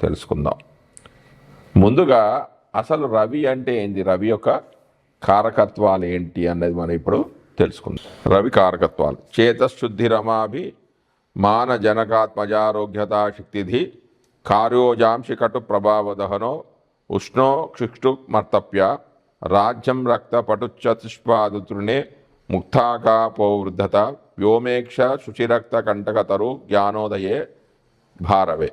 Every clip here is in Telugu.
తెలుసుకుందాం. ముందుగా అసలు రవి అంటే ఏంది? రవి యొక్క కారకత్వాలు ఏంటి అన్నది మనం ఇప్పుడు తెలుసుకుందాం. రవి కారకత్వాలు. చేతశుద్ధి రమాభి మాన జనకాత్మజారోగ్యతా శక్తిధి కార్యోజాంశి కటు ప్రభావదహనో ఉష్ణో క్షిక్షు మర్తప్య రాజ్యం రక్త పటుచతుష్పాదుతృణే ముక్తాకాపోవృద్ధత వ్యోమేక్ష శుచిరక్త కంటకతరు జ్ఞానోదయే భారవే.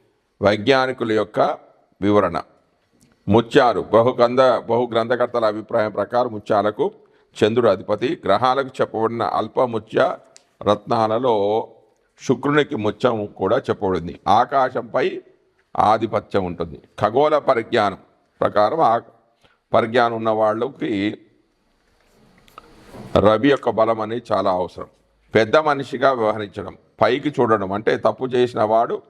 వైజ్ఞానికుల యొక్క వివరణ. ముత్యాలు బహు గ్రంథ బహు గ్రంథకర్తల అభిప్రాయం ప్రకారం ముత్యాలకు చంద్రుడు అధిపతి. గ్రహాలకు చెప్పబడిన అల్పముత్య రత్నాలలో శుక్రునికి ముత్యం కూడా చెప్పబడింది. ఆకాశంపై ఆధిపత్యం ఉంటుంది. ఖగోళ పరిజ్ఞానం ప్రకారం ఆ పరిజ్ఞానం ఉన్న వాళ్ళకి రవి యొక్క బలం అనేది చాలా అవసరం. పెద్ద మనిషిగా వ్యవహరించడం పైకి చూడడం అంటే తప్పు చేసిన వాడు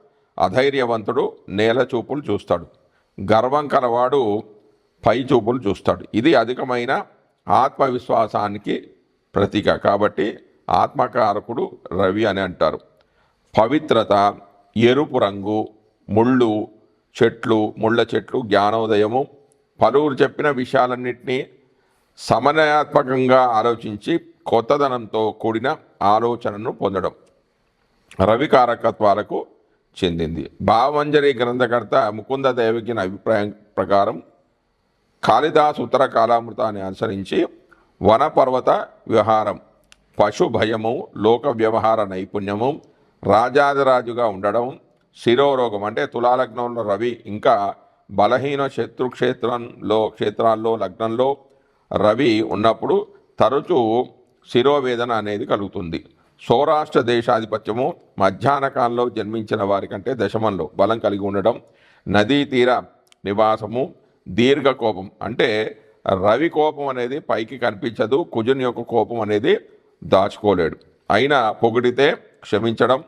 అధైర్యవంతుడు నేల చూపులు చూస్తాడు. గర్వం కలవాడు పై చూపులు చూస్తాడు. ఇది అధికమైన ఆత్మవిశ్వాసానికి ప్రతీక. కాబట్టి ఆత్మకారకుడు రవి అని అంటారు. పవిత్రత ఎరుపు రంగు ముళ్ళు చెట్లు ముళ్ళ చెట్లు జ్ఞానోదయము పలువురు చెప్పిన విషయాలన్నింటినీ సమన్వయాత్మకంగా ఆలోచించి కొత్తదనంతో కూడిన ఆలోచనను పొందడం. రవి కారకత్వాలకు చెందింది. భావమంజరి గ్రంథకర్త ముకుంద దేవకిన అభిప్రాయం ప్రకారం కాళిదాస్ ఉత్తర కాలామృతాన్ని అనుసరించి వనపర్వత వ్యవహారం పశు భయము లోక వ్యవహార నైపుణ్యము రాజాదిరాజుగా ఉండడం శిరోరోగం అంటే తులాలగ్నంలో రవి ఇంకా బలహీన శత్రుక్షేత్రంలో క్షేత్రాల్లో లగ్నంలో రవి ఉన్నప్పుడు తరచూ శిరోవేదన అనేది కలుగుతుంది. సౌరాష్ట్ర దేశాధిపత్యము మధ్యాహ్న కాలంలో జన్మించిన వారికంటే దశమంలో బలం కలిగి ఉండడం నదీ తీర నివాసము దీర్ఘ కోపం అంటే రవి కోపం అనేది పైకి కనిపించదు కుజుని యొక్క కోపం అనేది దాచుకోలేడు. అయినా పొగిడితే క్షమించడం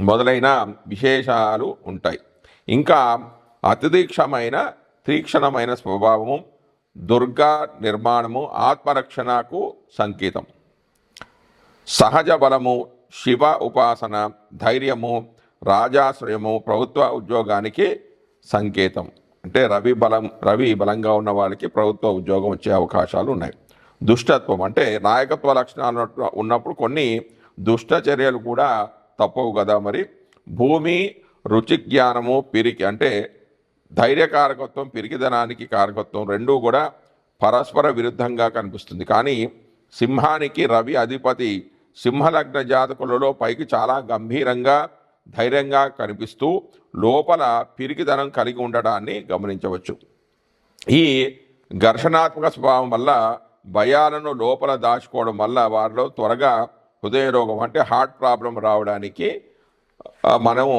మొదలైన విశేషాలు ఉంటాయి. ఇంకా అతిదీక్షమైన తీక్షణమైన స్వభావము దుర్గా నిర్మాణము ఆత్మరక్షణకు సంకేతం. సహజ బలము శివ ఉపాసన ధైర్యము రాజాశ్రయము ప్రభుత్వ ఉద్యోగానికి సంకేతం. అంటే రవి బలం రవి బలంగా ఉన్న వాళ్ళకి ప్రభుత్వ ఉద్యోగం వచ్చే అవకాశాలు ఉన్నాయి. దుష్టత్వం అంటే నాయకత్వ లక్షణాలు ఉన్నప్పుడు కొన్ని దుష్ట చర్యలు కూడా తప్పవు కదా మరి. భూమి రుచి జ్ఞానము పిరికి అంటే ధైర్యకారకత్వం పిరికిదనానికి కారకత్వం రెండూ కూడా పరస్పర విరుద్ధంగా కనిపిస్తుంది. కానీ సింహానికి రవి అధిపతి సింహలగ్న జాతకులలో పైకి చాలా గంభీరంగా ధైర్యంగా కనిపిస్తూ లోపల పిరికిదనం కలిగి ఉండడాన్ని గమనించవచ్చు. ఈ ఘర్షణాత్మక స్వభావం వల్ల భయాలను లోపల దాచుకోవడం వల్ల వారిలో త్వరగా హృదయ రోగం అంటే హార్ట్ ప్రాబ్లం రావడానికి మనము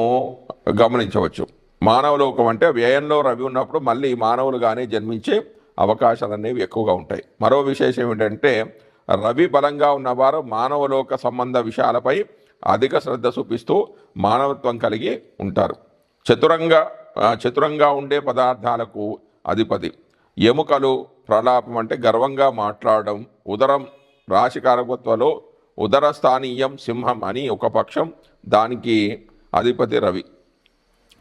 గమనించవచ్చు. మానవ లోకం అంటే వ్యయంలో రవి ఉన్నప్పుడు మళ్ళీ మానవులుగానే జన్మించే అవకాశాలు అనేవి ఎక్కువగా ఉంటాయి. మరో విశేషం ఏంటంటే రవి బలంగా ఉన్నవారు మానవలోక సంబంధ విషయాలపై అధిక శ్రద్ధ చూపిస్తూ మానవత్వం కలిగి ఉంటారు. చతురంగా చతురంగా ఉండే పదార్థాలకు అధిపతి. ఎముకలు ప్రలాపం అంటే గర్వంగా మాట్లాడడం ఉదరం రాశికారకత్వలో ఉదర స్థానీయం సింహం అని ఒక పక్షం దానికి అధిపతి రవి.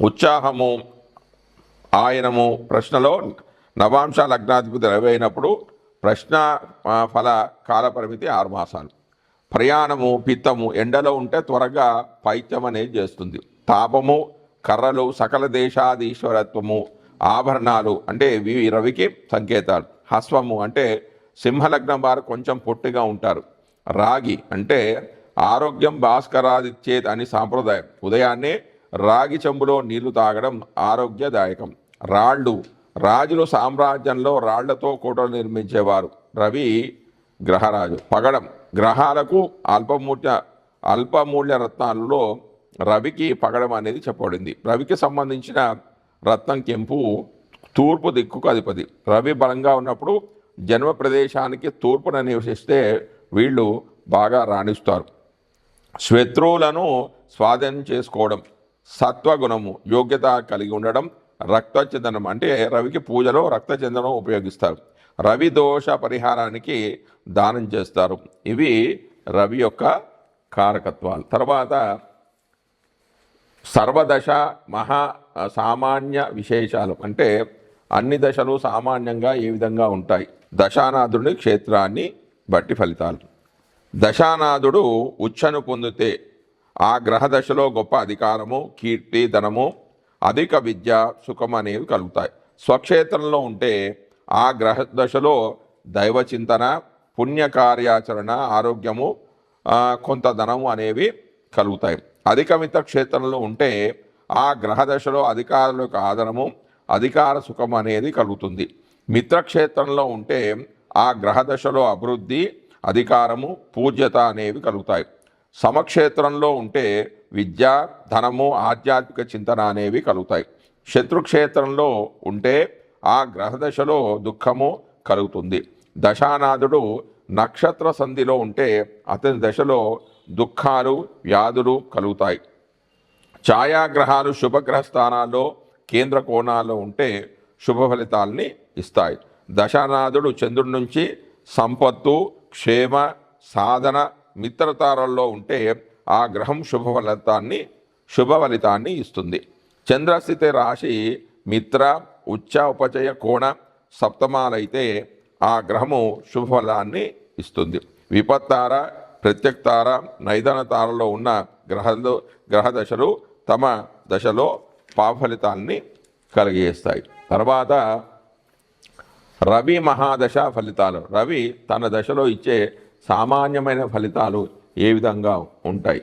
ఉత్సాహము ఆయనము ప్రశ్నలో నవాంశ లగ్నాధిపతి రవి అయినప్పుడు ప్రశ్న ఫల కాల పరిమితి ఆరు మాసాలు. ప్రయాణము పిత్తము ఎండలో ఉంటే త్వరగా పైత్యం అనేది చేస్తుంది. తాపము కర్రలు సకల దేశాధీశ్వరత్వము ఆభరణాలు అంటే ఇవి రవికి సంకేతాలు. హస్వము అంటే సింహలగ్నం వారు కొంచెం పొట్టిగా ఉంటారు. రాగి అంటే ఆరోగ్యం భాస్కరాదిచ్చేది అని సాంప్రదాయం. ఉదయాన్నే రాగి చెంబులో నీళ్ళు తాగడం ఆరోగ్యదాయకం. రాళ్ళు రాజులు సామ్రాజ్యంలో రాళ్ళతో కోటలు నిర్మించేవారు. రవి గ్రహరాజు. పగడం. గ్రహాలకు అల్పమూల్య అల్పమూల్య రత్నాలలో రవికి పగడం అనేది చెప్పబడింది. రవికి సంబంధించిన రత్నం కెంపు తూర్పు దిక్కుకు అధిపతి. రవి బలంగా ఉన్నప్పుడు జన్మ ప్రదేశానికి తూర్పున నివసిస్తే వీళ్ళు బాగా రాణిస్తారు. శత్రువులను స్వాధీనం చేసుకోవడం సత్వగుణము యోగ్యత కలిగి ఉండడం రక్తచందనం అంటే రవికి పూజలో రక్తచందనం ఉపయోగిస్తారు. రవి దోష పరిహారానికి దానం చేస్తారు. ఇవి రవి యొక్క కారకత్వాలు. తర్వాత సర్వదశ మహా సామాన్య విశేషాలు. అంటే అన్ని దశలు సామాన్యంగా ఏ విధంగా ఉంటాయి? దశానాథుడి క్షేత్రాన్ని బట్టి ఫలితాలు. దశానాథుడు ఉచ్చను పొందితే ఆ గ్రహ దశలో గొప్ప అధికారము కీర్తి ధనము అధిక విద్య సుఖం అనేవి కలుగుతాయి. స్వక్షేత్రంలో ఉంటే ఆ గ్రహ దశలో దైవ చింతన పుణ్య కార్యాచరణ ఆరోగ్యము కొంత ధనము అనేవి కలుగుతాయి. అధిక మిత్ర క్షేత్రంలో ఉంటే ఆ గ్రహ దశలో అధికారుల యొక్క ఆదరము అధికార సుఖం అనేది కలుగుతుంది. మిత్రక్షేత్రంలో ఉంటే ఆ గ్రహ దశలో అభివృద్ధి అధికారము పూజ్యత అనేవి కలుగుతాయి. సమక్షేత్రంలో ఉంటే విద్య ధనము ఆధ్యాత్మిక చింతన అనేవి కలుగుతాయి. శత్రుక్షేత్రంలో ఉంటే ఆ గ్రహ దశలో దుఃఖము కలుగుతుంది. దశానాథుడు నక్షత్ర సంధిలో ఉంటే అతని దశలో దుఃఖాలు వ్యాధులు కలుగుతాయి. ఛాయాగ్రహాలు శుభగ్రహ స్థానాల్లో కేంద్ర కోణాల్లో ఉంటే శుభ ఫలితాల్ని ఇస్తాయి. దశానాథుడు చంద్రుడి నుంచి సంపత్తు క్షేమ సాధన మిత్రతారల్లో ఉంటే ఆ గ్రహం శుభ ఫలితాన్ని శుభ ఫలితాన్ని ఇస్తుంది. చంద్రస్థితి రాశి మిత్ర ఉచ్చ ఉపచయ కోణ సప్తమాలైతే ఆ గ్రహము శుభ ఫలాన్ని ఇస్తుంది. విపత్తార ప్రత్యక్తార నైదన తారలో ఉన్న గ్రహాలు గ్రహ దశలు తమ దశలో పాఫలితాన్ని కలిగేస్తాయి తర్వాత రవి మహాదశ ఫలితాలు. రవి తన దశలో ఇచ్చే సామాన్యమైన ఫలితాలు ఏ విధంగా ఉంటాయి?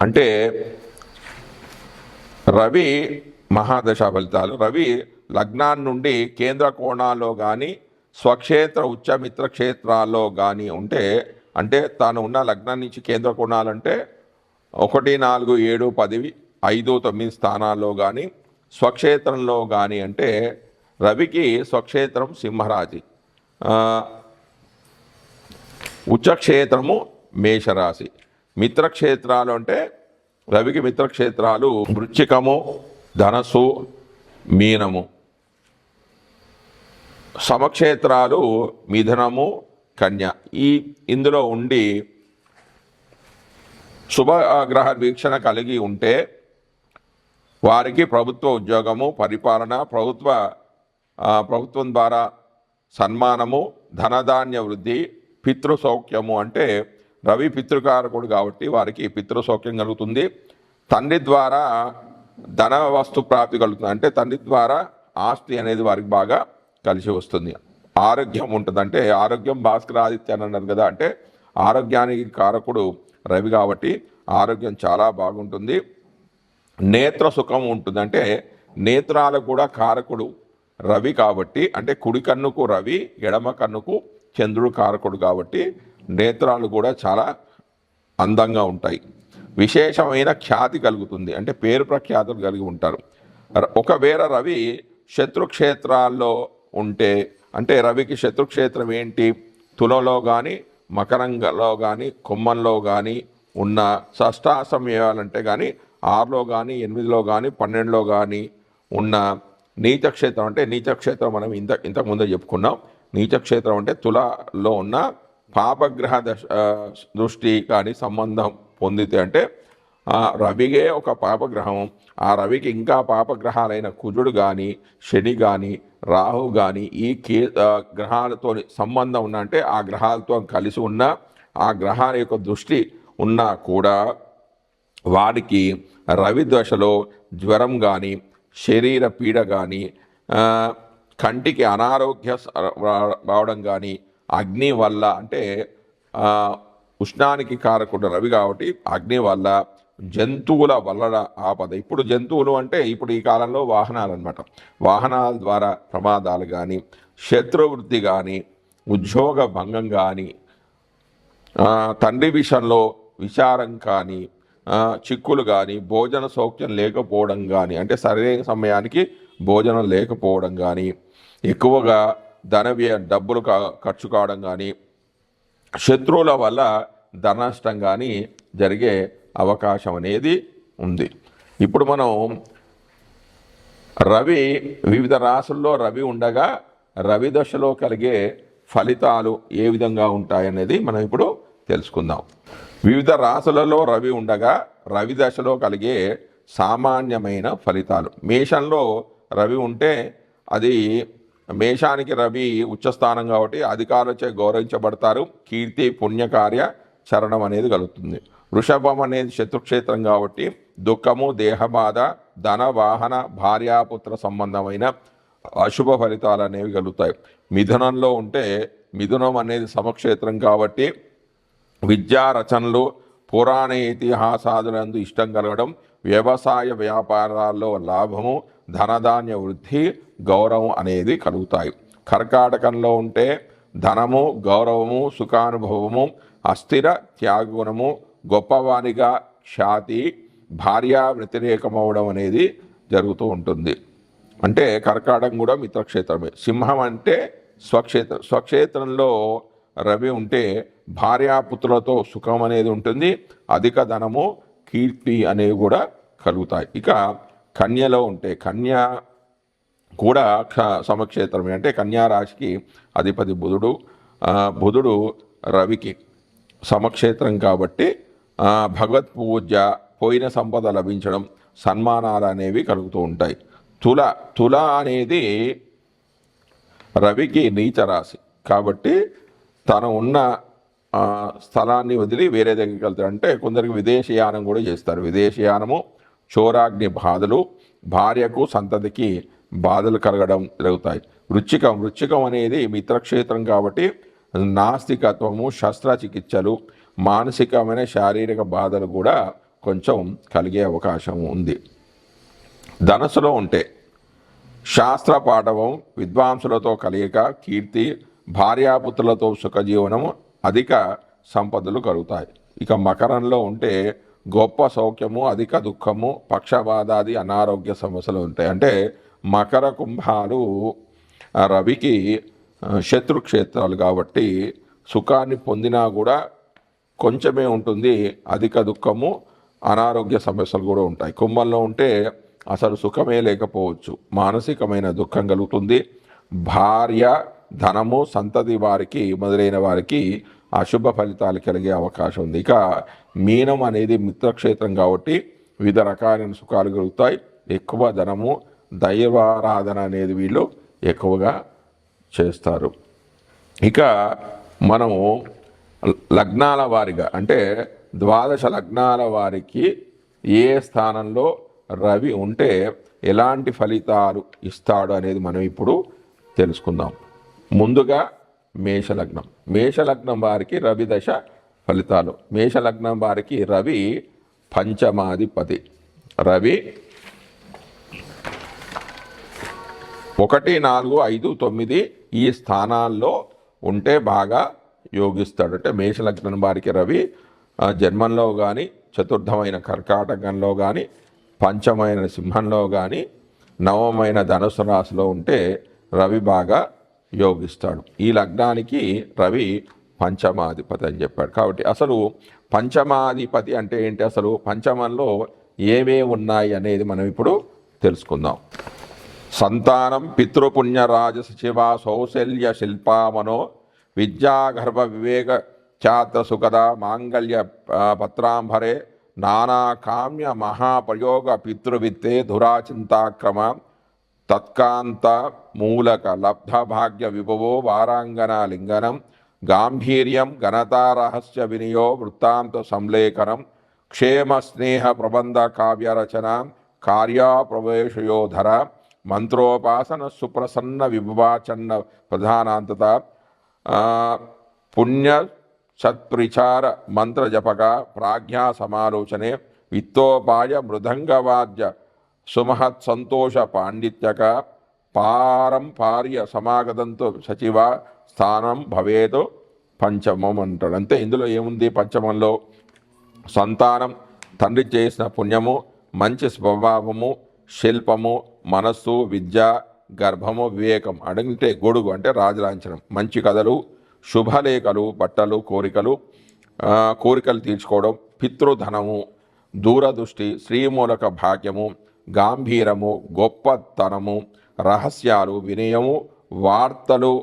అంటే రవి మహాదశ ఫలితాలు. రవి లగ్నాన్ని నుండి కేంద్ర కోణాల్లో కానీ స్వక్షేత్ర ఉచ్చమిత్ర క్షేత్రాల్లో కానీ ఉంటే అంటే తాను ఉన్న లగ్నం నుంచి కేంద్ర కోణాలంటే ఒకటి నాలుగు ఏడు పది ఐదు తొమ్మిది స్థానాల్లో కానీ స్వక్షేత్రంలో కానీ అంటే రవికి స్వక్షేత్రం సింహరాజి ఉచ్చక్షేత్రము మేషరాశి. మిత్రక్షేత్రాలు అంటే రవికి మిత్రక్షేత్రాలు వృచ్చికము ధనస్సు మీనము. సమక్షేత్రాలు మిథునము కన్య. ఈ ఇందులో ఉండి శుభగ్రహ వీక్షణ కలిగి ఉంటే వారికి ప్రభుత్వ ఉద్యోగము పరిపాలన ప్రభుత్వ ప్రభుత్వం ద్వారా సన్మానము ధనధాన్య వృద్ధి పితృసౌఖ్యము అంటే రవి పితృకారకుడు కాబట్టి వారికి పితృసౌఖ్యం కలుగుతుంది. తండ్రి ద్వారా ధన వస్తు ప్రాప్తి కలుగుతుంది. అంటే తండ్రి ద్వారా ఆస్తి అనేది వారికి బాగా కలిసి వస్తుంది. ఆరోగ్యం ఉంటుంది. అంటే ఆరోగ్యం భాస్కర్ ఆదిత్య అని అన్నారు కదా. అంటే ఆరోగ్యానికి కారకుడు రవి కాబట్టి ఆరోగ్యం చాలా బాగుంటుంది. నేత్ర సుఖం ఉంటుంది. అంటే నేత్రాలకు కూడా కారకుడు రవి కాబట్టి అంటే కుడి కన్నుకు రవి ఎడమ కన్నుకు చంద్రుడు కారకుడు కాబట్టి నేత్రాలు కూడా చాలా అందంగా ఉంటాయి. విశేషమైన ఖ్యాతి కలుగుతుంది. అంటే పేరు ప్రఖ్యాతులు కలిగి ఉంటారు. ఒకవేళ రవి శత్రుక్షేత్రాల్లో ఉంటే అంటే రవికి శత్రుక్షేత్రం ఏంటి? తులలో కానీ మకరంగలో కానీ కొమ్మంలో కానీ ఉన్న షష్టాసమయాలంటే కానీ ఆరులో కానీ ఎనిమిదిలో కానీ పన్నెండులో కానీ ఉన్న నీచక్షేత్రం అంటే నీచక్షేత్రం మనం ఇంత ఇంతకుముందే చెప్పుకున్నాం. నీచక్షేత్రం అంటే తులలో ఉన్న పాపగ్రహ దశ దృష్టి కానీ సంబంధం పొందితే అంటే రవిగే ఒక పాపగ్రహం. ఆ రవికి ఇంకా పాపగ్రహాలైన కుజుడు కానీ శని కానీ రాహు కానీ ఈ కే గ్రహాలతో సంబంధం ఉన్న అంటే ఆ గ్రహాలతో కలిసి ఉన్న ఆ గ్రహాల యొక్క దృష్టి ఉన్నా కూడా వారికి రవి దశలో జ్వరం కానీ శరీర పీడ కానీ కంటికి అనారోగ్య రావడం కానీ అగ్ని వల్ల అంటే ఉష్ణానికి కారకుడు రవి కాబట్టి అగ్ని వల్ల జంతువుల వల్ల ఆపద. ఇప్పుడు జంతువులు అంటే ఇప్పుడు ఈ కాలంలో వాహనాలు అనమాట వాహనాల ద్వారా ప్రమాదాలు కానీ శత్రువృద్ధి కానీ ఉద్యోగ భంగం కానీ తండ్రి విషయంలో విచారం కానీ చిక్కులు కానీ భోజన సౌఖ్యం లేకపోవడం కానీ అంటే సరైన సమయానికి భోజనం లేకపోవడం కానీ ఎక్కువగా ధన వ్యయ డబ్బులు కా- ఖర్చు కావడం కానీ శత్రువుల వల్ల ధన నష్టం కానీ జరిగే అవకాశం అనేది ఉంది. ఇప్పుడు మనం రవి వివిధ రాసుల్లో రవి ఉండగా రవి దశలో కలిగే ఫలితాలు ఏ విధంగా ఉంటాయనేది మనం ఇప్పుడు తెలుసుకుందాం. వివిధ రాసులలో రవి ఉండగా రవి దశలో కలిగే సామాన్యమైన ఫలితాలు. మేషంలో రవి ఉంటే అది మేషానికి రవి ఉచ్చస్థానం కాబట్టి అధికారులచే గౌరవించబడతారు. కీర్తి పుణ్యకార్య చరణం అనేది కలుగుతుంది. వృషభం అనేది శత్రుక్షేత్రం కాబట్టి దుఃఖము దేహబాధ ధన వాహన భార్యాపుత్ర సంబంధమైన అశుభ ఫలితాలు అనేవి కలుగుతాయి. మిథునంలో ఉంటే మిథునం అనేది సమక్షేత్రం కాబట్టి విద్యా రచనలు పురాణ ఇతిహాసాదులందు ఇష్టం కలగడం వ్యవసాయ వ్యాపారాల్లో లాభము ధనధాన్య వృద్ధి గౌరవం అనేది కలుగుతాయి. కర్కాటకంలో ఉంటే ధనము గౌరవము సుఖానుభవము అస్థిర త్యాగుణము గొప్పవానిగా ఖ్యాతి భార్యా వ్యతిరేకమవడం అనేది జరుగుతూ ఉంటుంది. అంటే కర్కాటకం కూడా మిత్రక్షేత్రమే. సింహం అంటే స్వక్షేత్రం స్వక్షేత్రంలో రవి ఉంటే భార్యాపుత్రులతో సుఖం అనేది ఉంటుంది. అధిక ధనము కీర్తి అనేవి కూడా కలుగుతాయి. ఇక కన్యలో ఉంటే కన్య కూడా సమక్షేత్రమే. అంటే కన్యా రాశికి అధిపతి బుధుడు బుధుడు రవికి సమక్షేత్రం కాబట్టి భగవత్ పూజ పోయిన సంపద లభించడం సన్మానాలు అనేవి కలుగుతూ ఉంటాయి. తుల తుల అనేది రవికి నీచ రాశి కాబట్టి తను ఉన్న స్థలాన్ని వదిలి వేరే దగ్గరికి వెళ్తాడు. అంటే కొందరికి విదేశీయానం కూడా చేస్తారు. విదేశీయానము చోరాగ్ని బాధలు భార్యకు సంతతికి బాధలు కలగడం జరుగుతాయి. వృచ్చికం వృచ్చికం అనేది మిత్రక్షేత్రం కాబట్టి నాస్తికత్వము శస్త్రచికిత్సలు మానసికమైన శారీరక బాధలు కూడా కొంచెం కలిగే అవకాశం ఉంది. ధనస్సులో ఉంటే శాస్త్ర పాఠవం విద్వాంసులతో కలియక కీర్తి భార్యాపుత్రులతో సుఖజీవనము అధిక సంపదలు కలుగుతాయి. ఇక మకరంలో ఉంటే గొప్ప సౌఖ్యము అధిక దుఃఖము పక్షవాదాది అనారోగ్య సమస్యలు ఉంటాయి. అంటే మకర కుంభాలు రవికి శత్రుక్షేత్రాలు కాబట్టి సుఖాన్ని పొందినా కూడా కొంచెమే ఉంటుంది. అధిక దుఃఖము అనారోగ్య సమస్యలు కూడా ఉంటాయి. కుంభంలో ఉంటే అసలు సుఖమే లేకపోవచ్చు. మానసికమైన దుఃఖం కలుగుతుంది. భార్య ధనము సంతతి వారికి మొదలైన వారికి అశుభ ఫలితాలు కలిగే అవకాశం ఉంది. ఇక మీనం అనేది మిత్రక్షేత్రం కాబట్టి వివిధ రకాలైన సుఖాలు కలుగుతాయి. ఎక్కువ ధనము దైవారాధన అనేది వీళ్ళు ఎక్కువగా చేస్తారు. ఇక మనము లగ్నాల వారిగా అంటే ద్వాదశ లగ్నాల వారికి ఏ స్థానంలో రవి ఉంటే ఎలాంటి ఫలితాలు ఇస్తాడు అనేది మనం ఇప్పుడు తెలుసుకుందాం. ముందుగా మేషలగ్నం. మేషలగ్నం వారికి రవి దశ ఫలితాలు. మేషలగ్నం వారికి రవి పంచమాధిపతి. రవి ఒకటి నాలుగు ఐదు తొమ్మిది ఈ స్థానాల్లో ఉంటే బాగా యోగిస్తాడు. అంటే మేషలగ్నం వారికి రవి జన్మంలో కానీ చతుర్థమైన కర్కాటకంలో కానీ పంచమైన సింహంలో కానీ నవమైన ధనుసు రాశిలో ఉంటే రవి బాగా యోగిస్తాడు. ఈ లగ్నానికి రవి పంచమాధిపతి అని చెప్పాడు. కాబట్టి అసలు పంచమాధిపతి అంటే ఏంటి? అసలు పంచమంలో ఏమేమి ఉన్నాయి అనేది మనం ఇప్పుడు తెలుసుకుందాం. సంతానం పితృపుణ్యరాజ శివ సౌశల్య శిల్పామనో విద్యాగర్భ వివేక ఛాత్ర సుఖద మాంగళ్య పత్రాంభరే నానా కామ్య మహాప్రయోగ పితృవిత్తే ధురాచింతాక్రమ తత్కాంత మూలక లబ్ధభాగ్య విభవో వారాంగన లింగనం గాంభీర్యం ఘనతారహస్య వినియో వృత్తాంత సంలేఖనం క్షేమ స్నేహ ప్రబంధ కావ్యరచన కార్యాప్రవేశయోధర మంత్రోపాసన సుప్రసన్న విభవాచన్న ప్రధానాంతత పుణ్య సత్ప్రిచార మంత్రజపక ప్రాజ్ఞా సమాలోచనే విత్తోపాయ మృదంగవాద్య సుమహత్ సంతోష పాండిత్యక పారంపార్య సమాగతంతో సచివ స్థానం భవేదు పంచమం అంటాడు. అంతే ఇందులో ఏముంది పంచమంలో? సంతానం తండ్రి చేసిన పుణ్యము మంచి స్వభావము శిల్పము మనస్సు విద్య గర్భము వివేకం అడిగితే గొడుగు అంటే రాజలాంఛనం. మంచి కథలు శుభలేఖలు బట్టలు కోరికలు కోరికలు తీర్చుకోవడం పితృధనము దూరదృష్టి శ్రీమూలక భాగ్యము గాంభీరము గొప్పతనము రహస్యాలు వినయము వార్తలు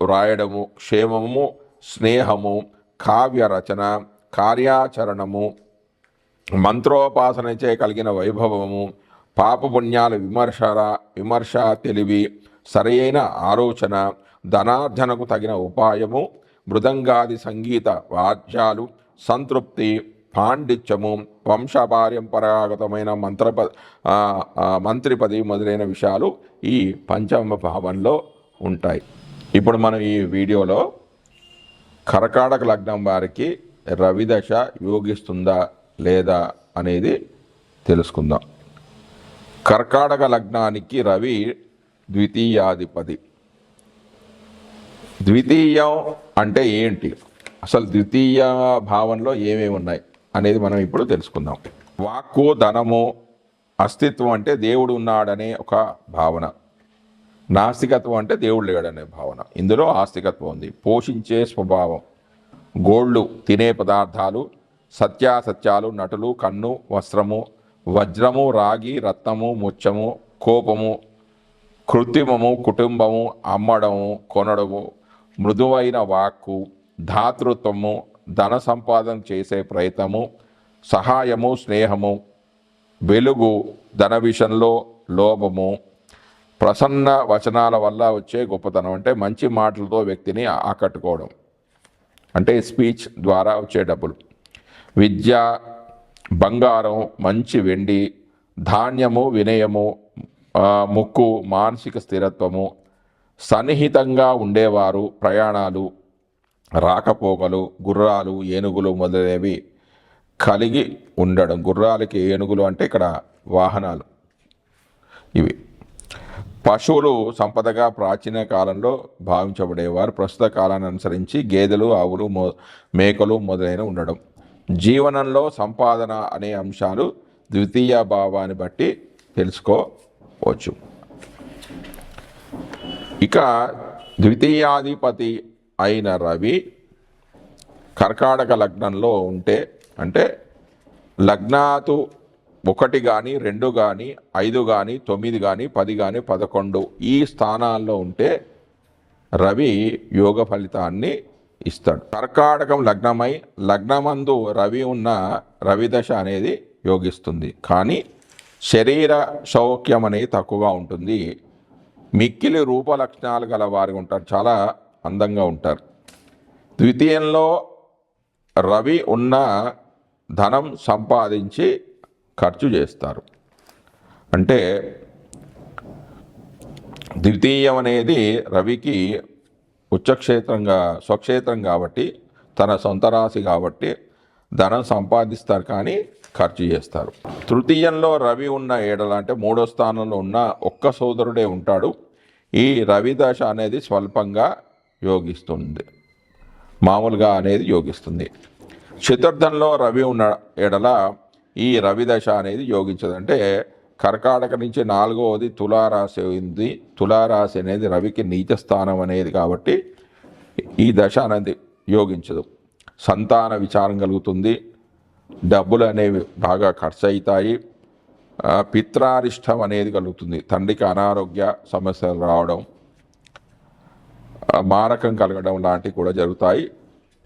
వ్రాయడము క్షేమము స్నేహము కావ్యరచన కార్యాచరణము మంత్రోపాసనచే కలిగిన వైభవము పాపపుణ్యాల విమర్శర విమర్శ తెలివి సరైన ఆలోచన ధనార్జనకు తగిన ఉపాయము మృదంగాది సంగీత వాద్యాలు సంతృప్తి పాండిత్యము వంశపారంపరాగతమైన మంత్రప ఆ, ఆ, మంత్రిపది మొదలైన విషయాలు ఈ పంచమ భావంలో ఉంటాయి. ఇప్పుడు మనం ఈ వీడియోలో కర్కాటక లగ్నం వారికి రవిదశ యోగిస్తుందా లేదా అనేది తెలుసుకుందాం. కర్కాటక లగ్నానికి రవి ద్వితీయాధిపతి. ద్వితీయం అంటే ఏంటి? అసలు ద్వితీయ భావంలో ఏమేమి ఉన్నాయి? అనేది మనం ఇప్పుడు తెలుసుకుందాం. వాక్కు ధనము అస్తిత్వం అంటే దేవుడు ఉన్నాడనే ఒక భావన. నాస్తికత్వం అంటే దేవుడు లేడనే భావన. ఇందులో ఆస్తికత్వం ఉంది. పోషించే స్వభావం. గోళ్ళు తినే పదార్థాలు సత్యాసత్యాలు నటులు కన్ను వస్త్రము వజ్రము రాగి రత్నము ముచ్చము కోపము కృత్రిమము కుటుంబము అమ్మడము కొనడము మృదువైన వాక్కు ధాతృత్వము ధన సంపాదన చేసే ప్రయత్నము సహాయము స్నేహము వెలుగు ధన విషయంలో లోభము ప్రసన్న వచనాల వల్ల వచ్చే గొప్పతనం అంటే మంచి మాటలతో వ్యక్తిని ఆకట్టుకోవడం. అంటే స్పీచ్ ద్వారా వచ్చే డబ్బులు. విద్య బంగారం మంచి వెండి ధాన్యము వినయము ముక్కు మానసిక స్థిరత్వము సన్నిహితంగా ఉండేవారు ప్రయాణాలు రాకపోకలు గుర్రాలు ఏనుగులు మొదలైనవి కలిగి ఉండడం. గుర్రాలకి ఏనుగులు అంటే ఇక్కడ వాహనాలు. ఇవి. పశువులు సంపదగా ప్రాచీన కాలంలో భావించబడేవారు. ప్రస్తుత కాలాన్ని అనుసరించి గేదెలు ఆవులు మొ మేకలు మొదలైన ఉండడం. జీవనంలో సంపాదన అనే అంశాలు ద్వితీయ భావాన్ని బట్టి తెలుసుకోవచ్చు. ఇక ద్వితీయాధిపతి అయిన రవి కర్కాటక లగ్నంలో ఉంటే అంటే లగ్నాతు ఒకటి కానీ రెండు కానీ ఐదు కానీ తొమ్మిది కానీ పది కానీ పదకొండు ఈ స్థానాల్లో ఉంటే రవి యోగ ఫలితాన్ని ఇస్తాడు. కర్కాటకం లగ్నమై లగ్నమందు రవి ఉన్న రవి దశ అనేది యోగిస్తుంది. కానీ శరీర సౌఖ్యం అనేది తక్కువగా ఉంటుంది. మిక్కిలి రూప లక్షణాలు గల వారు ఉంటారు. చాలా అందంగా ఉంటారు. ద్వితీయంలో రవి ఉన్న ధనం సంపాదించి ఖర్చు చేస్తారు. అంటే ద్వితీయం అనేది రవికి ఉచ్చక్షేత్రంగా స్వక్షేత్రం కాబట్టి తన సొంత రాశి కాబట్టి ధనం సంపాదిస్తారు కానీ ఖర్చు చేస్తారు. తృతీయంలో రవి ఉన్న ఏడల అంటే మూడో స్థానంలో ఉన్న ఒక్క సోదరుడే ఉంటాడు. ఈ రవి దశ అనేది స్వల్పంగా యోగిస్తుంది. మామూలుగా అనేది యోగిస్తుంది. చతుర్థంలో రవి ఉన్న ఎడల ఈ రవి దశ అనేది యోగించదంటే కర్కాటక నుంచి నాలుగవది తులారాశి ఉంది. తులారాశి అనేది రవికి నీచ స్థానం అనేది కాబట్టి ఈ దశ అనేది యోగించదు. సంతాన విచారం కలుగుతుంది. డబ్బులు అనేవి బాగా ఖర్చు అవుతాయి పిత్రారిష్టం అనేది కలుగుతుంది. తండ్రికి అనారోగ్య సమస్యలు రావడం మారకం కలగడం లాంటివి కూడా జరుగుతాయి.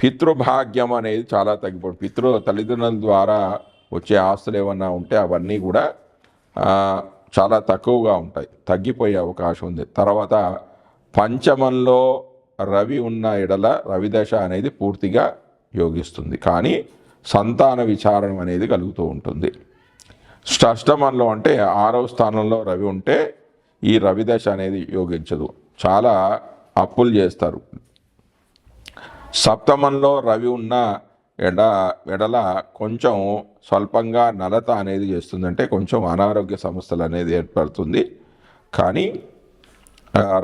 పితృభాగ్యం అనేది చాలా తగ్గిపోతుంది పితృ తల్లిదండ్రుల ద్వారా వచ్చే ఆస్తులు ఏమన్నా ఉంటే అవన్నీ కూడా చాలా తక్కువగా ఉంటాయి. తగ్గిపోయే అవకాశం ఉంది. తర్వాత పంచమంలో రవి ఉన్న ఎడల రవిదశ అనేది పూర్తిగా యోగిస్తుంది. కానీ సంతాన విచారణం అనేది కలుగుతూ ఉంటుంది. షష్టమంలో అంటే ఆరవ స్థానంలో రవి ఉంటే ఈ రవిదశ అనేది యోగించదు. చాలా అప్పులు చేస్తారు. సప్తమంలో రవి ఉన్న ఎడ ఎడల కొంచెం స్వల్పంగా నలత అనేది చేస్తుందంటే కొంచెం అనారోగ్య సమస్యలు అనేది ఏర్పడుతుంది. కానీ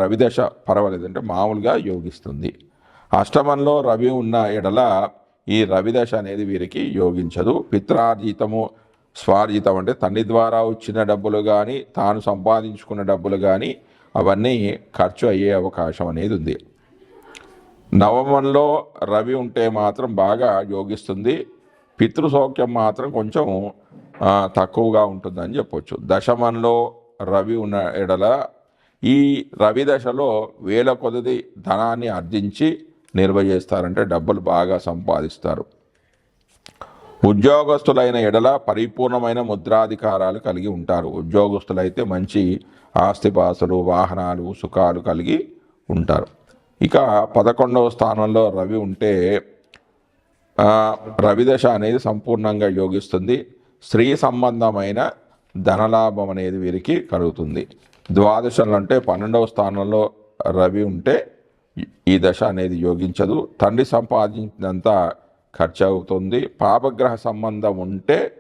రవిదశ పర్వాలేదు అంటే మామూలుగా యోగిస్తుంది. అష్టమంలో రవి ఉన్న ఎడల ఈ రవిదశ అనేది వీరికి యోగించదు. పిత్రార్జితము స్వార్జితం అంటే తండ్రి ద్వారా వచ్చిన డబ్బులు కానీ తాను సంపాదించుకున్న డబ్బులు కానీ అవన్నీ ఖర్చు అయ్యే అవకాశం అనేది ఉంది. నవమంలో రవి ఉంటే మాత్రం బాగా యోగిస్తుంది. పితృసౌఖ్యం మాత్రం కొంచెం తక్కువగా ఉంటుందని చెప్పొచ్చు. దశమంలో రవి ఉన్న ఎడల ఈ రవి దశలో వేల కొద్ది ధనాన్ని ఆర్జించి నిల్వ చేస్తారంటే డబ్బులు బాగా సంపాదిస్తారు. ఉద్యోగస్తులైన ఎడల పరిపూర్ణమైన ముద్రాధికారాలు కలిగి ఉంటారు. ఉద్యోగస్తులైతే మంచి ఆస్తిపాసులు వాహనాలు సుఖాలు కలిగి ఉంటారు. ఇక పదకొండవ స్థానంలో రవి ఉంటే రవిదశ అనేది సంపూర్ణంగా యోగిస్తుంది. స్త్రీ సంబంధమైన ధనలాభం అనేది వీరికి కలుగుతుంది. ద్వాదశంలో అంటే పన్నెండవ స్థానంలో రవి ఉంటే ఈ- ఈ దశ అనేది యోగించదు. తండ్రి సంపాదించినంత ఖర్చు అవుతుంది పాపగ్రహ సంబంధం ఉంటే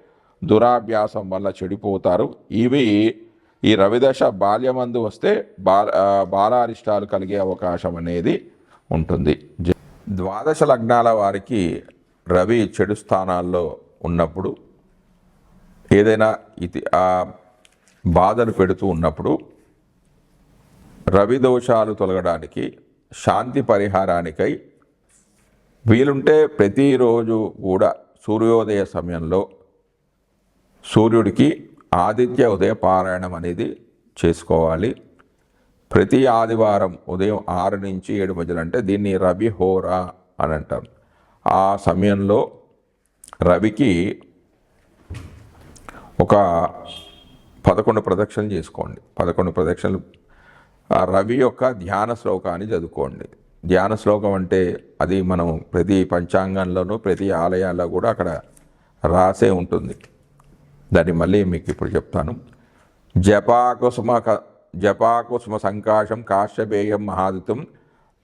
దురాభ్యాసం వల్ల చెడిపోతారు. ఇవి ఈ రవిదశ బాల్యమందు వస్తే బాల బాలారిష్టాలు కలిగే అవకాశం అనేది ఉంటుంది. జ- ద్వాదశ లగ్నాల వారికి రవి చెడు స్థానాల్లో ఉన్నప్పుడు ఏదైనా ఇది ఆ బాధలు పెడుతూ ఉన్నప్పుడు రవి దోషాలు తొలగడానికి శాంతి పరిహారానికై వీలుంటే ప్రతిరోజు కూడా సూర్యోదయ సమయంలో సూర్యుడికి ఆదిత్య ఉదయ పారాయణం అనేది చేసుకోవాలి. ప్రతి ఆదివారం ఉదయం ఆరు నుంచి ఏడు మధ్యలో అంటే దీన్ని రవి హోరా అని అంటారు. ఆ సమయంలో రవికి ఒక పదకొండు ప్రదక్షిణలు చేసుకోండి. పదకొండు ప్రదక్షిణలు. రవి యొక్క ధ్యాన శ్లోకాన్ని చదువుకోండి. ధ్యాన శ్లోకం అంటే అది మనం ప్రతి పంచాంగంలోనూ ప్రతి ఆలయాల్లో కూడా అక్కడ రాసే ఉంటుంది. దాన్ని మళ్ళీ మీకు ఇప్పుడు చెప్తాను. జపాకుసుమ క- జపాకుసుమ సంకాశం కాశ్యపేయం మహాదితం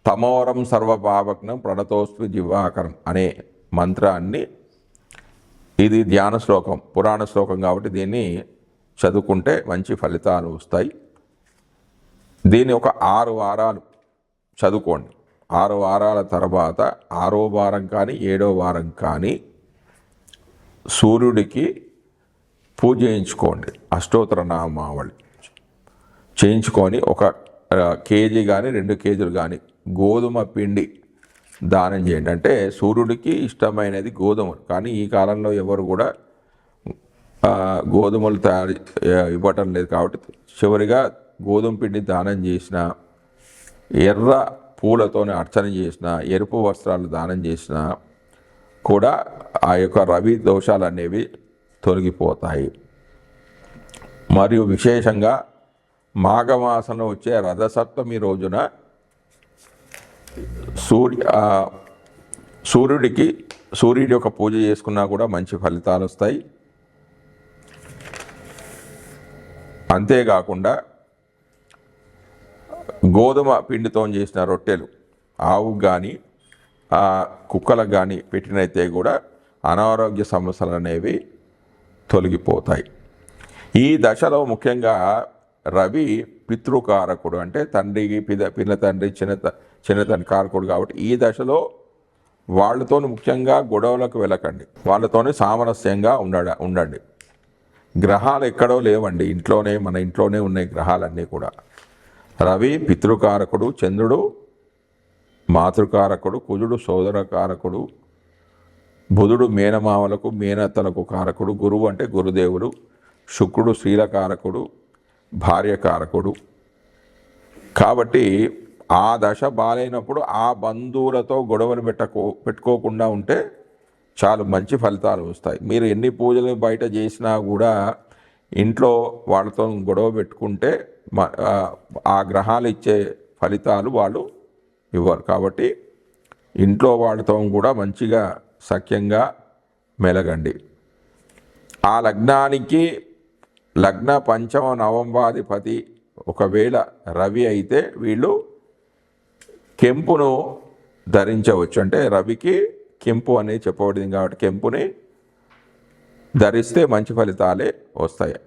తమోరం సర్వపావజ్ఞం ప్రణతోస్మి జివాకరం అనే మంత్రాన్ని ఇది ధ్యాన శ్లోకం పురాణ శ్లోకం కాబట్టి దీన్ని చదువుకుంటే మంచి ఫలితాలు వస్తాయి. దీన్ని ఒక ఆరు వారాలు చదువుకోండి. ఆరు వారాల తర్వాత ఆరో వారం కానీ ఏడో వారం కానీ సూర్యుడికి పూజ చేయించుకోండి. అష్టోత్తర నామావళి చేయించుకొని ఒక కేజీ కానీ రెండు కేజీలు కానీ గోధుమ పిండి దానం చేయండి. అంటే సూర్యుడికి ఇష్టమైనది గోధుమలు కానీ ఈ కాలంలో ఎవరు కూడా గోధుమలు తయారు ఇవ్వటం లేదు కాబట్టి చివరిగా గోధుమ పిండి దానం చేసిన ఎర్ర పూలతోనే అర్చన చేసిన ఎరుపు వస్త్రాలు దానం చేసిన కూడా ఆ యొక్క రవి దోషాలు అనేవి తొలగిపోతాయి. మరియు విశేషంగా మాఘమాసంలో వచ్చే రథసప్తమి రోజున సూర్య సూర్యుడికి సూర్యుడి యొక్క పూజ చేసుకున్నా కూడా మంచి ఫలితాలు వస్తాయి. అంతేకాకుండా గోధుమ పిండితో చేసిన రొట్టెలు ఆవుకు కానీ కుక్కలకు కానీ పెట్టినైతే కూడా అనారోగ్య సమస్యలు అనేవి తొలగిపోతాయి. ఈ దశలో ముఖ్యంగా రవి పితృకారకుడు అంటే తండ్రికి పిద పిల్ల తండ్రి చిన్న త- చిన్న తండ్రి కారకుడు కాబట్టి ఈ దశలో వాళ్ళతో ముఖ్యంగా గొడవలకు వెళ్ళకండి. వాళ్ళతోనే సామరస్యంగా ఉండడ ఉండండి. గ్రహాలు ఎక్కడో లేవండి. ఇంట్లోనే మన ఇంట్లోనే ఉన్నాయి గ్రహాలన్నీ కూడా. రవి పితృకారకుడు చంద్రుడు మాతృకారకుడు కుజుడు సోదరకారకుడు బుధుడు మేనమామలకు మేనత్తలకు కారకుడు గురువు అంటే గురుదేవుడు శుక్రుడు శీలకారకుడు భార్యకారకుడు కాబట్టి ఆ దశ బాలైనప్పుడు ఆ బంధువులతో గొడవలు పెట్టకో పెట్టుకోకుండా ఉంటే చాలు మంచి ఫలితాలు వస్తాయి. మీరు ఎన్ని పూజలు బయట చేసినా కూడా ఇంట్లో వాళ్ళతో గొడవ పెట్టుకుంటే మ- ఆ, ఆ గ్రహాలు ఇచ్చే ఫలితాలు వాళ్ళు ఇవ్వరు. కాబట్టి ఇంట్లో వాళ్ళతో కూడా మంచిగా సఖ్యంగా మెలగండి. ఆ లగ్నానికి లగ్న పంచమ నవంబాధిపతి ఒకవేళ రవి అయితే వీళ్ళు కెంపును ధరించవచ్చు. అంటే రవికి కెంపు అనేది చెప్పబడింది కాబట్టి కెంపుని ధరిస్తే మంచి ఫలితాలే వస్తాయి.